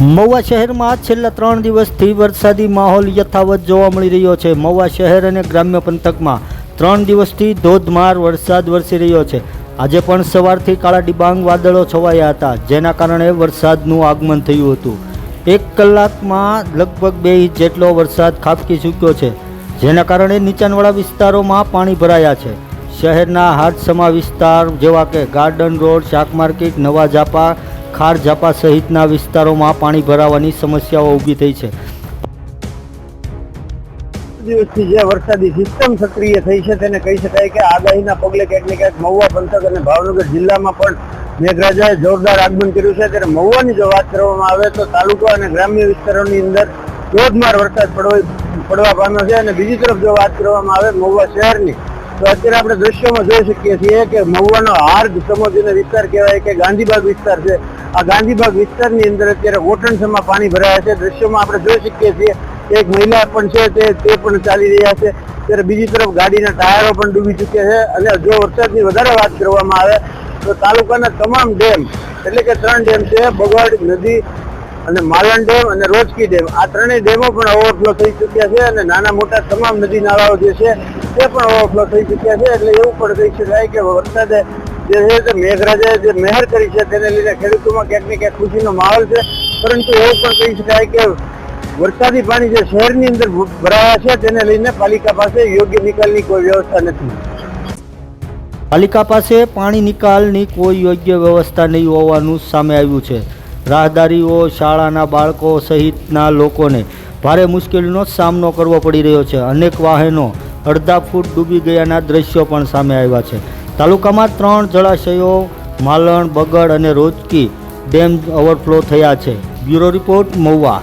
મહુવા શહેરમાં છેલ્લા ત્રણ દિવસથી વરસાદી માહોલ યથાવત જોવા મળી રહ્યો છે. મહુવા શહેર અને ગ્રામ્ય પંથકમાં ત્રણ દિવસથી ધોધમાર વરસાદ વરસી રહ્યો છે. આજે પણ સવારથી કાળા ડિબાંગ વાદળો છવાયા હતા, જેના કારણે વરસાદનું આગમન થયું હતું. એક કલાકમાં લગભગ બે ઇંચ જેટલો વરસાદ ખાબકી ચૂક્યો છે, જેના કારણે નીચાણવાળા વિસ્તારોમાં પાણી ભરાયા છે. શહેરના હાથસમા વિસ્તાર જેવા કે ગાર્ડન રોડ શાક માર્કેટ નવા જાપા ખાર ઝાપા સહિતના વિસ્તારોમાં પાણી ભરાવાની સમસ્યાઓ ઊભી થઈ છે. દિવસથી જે વરસાદી સિસ્ટમ સક્રિય થઈ છે તેને કહી શકાય કે આગાહીના પગલે ને ક્યાંક મહુવા પંથક અને ભાવનગર જિલ્લામાં પણ મેઘરાજાએ જોરદાર આગમન કર્યું છે. ત્યારે મહુવાની જો વાત કરવામાં આવે તો તાલુકા અને ગ્રામ્ય વિસ્તારોની અંદર ધોધમાર વરસાદ પડવા પડવા પામ્યો છે. અને બીજી તરફ જો વાત કરવામાં આવે મહુવા શહેરની, તો અત્યારે આપણે દ્રશ્યોમાં જોઈ શકીએ છીએ કે મહુવાનો હાર્દ સમોજીનો વિસ્તાર કહેવાય કે ગાંધીબાગ વિસ્તાર છે. આ ગાંધીબાગ વિસ્તારની અંદર અત્યારે ઓટણસમાં પાણી ભરાયા છે. દ્રશ્યોમાં આપણે જોઈ શકીએ છીએ એક મહિલા પણ છે તે તે પણ ચાલી રહ્યા છે. ત્યારે બીજી તરફ ગાડીના ટાયરો પણ ડૂબી ચૂક્યા છે અને જો વરસાદની વધારે વાત કરવામાં આવે તો તાલુકાના તમામ ડેમ, એટલે કે ત્રણ ડેમ છે બગડ નદી અને માલણ ડેમ અને રોજકી ડેમ, આ ત્રણેય ડેમો પણ ઓવરફ્લો થઈ ચૂક્યા છે અને નાના મોટા તમામ નદી નાળાઓ જે છે તે પણ ઓવરફ્લો થઈ ચૂક્યા છે. એટલે એવું પણ કહી શકાય કે વરસાદે જે છે તે મેઘરાજાએ જે મહેર કરી છે તેને લીધે ખેડૂતોમાં ક્યાંક ને ક્યાંક ખુશીનો માહોલ છે. પરંતુ એવું પણ કહી શકાય કે વરસાદી પાણી જે શહેરની અંદર ભરાયા છે તેને લઈને પાલિકા પાસે યોગ્ય નિકાલની કોઈ વ્યવસ્થા નથી. પાલિકા પાસે પાણી નિકાલની કોઈ યોગ્ય વ્યવસ્થા નહીં હોવાનું સામે આવ્યું છે. રાહદારીઓ, શાળાના બાળકો સહિતના લોકોને ભારે મુશ્કેલીનો સામનો કરવો પડી રહ્યો છે. અનેક વાહનો અડધા ફૂટ ડૂબી ગયાના દ્રશ્યો પણ સામે આવ્યા છે. તાલુકામાં ત્રણ જળાશયો માલણ બગડ અને રોજકી ડેમ ઓવરફ્લો થયા છે. Bureau report Mahuva.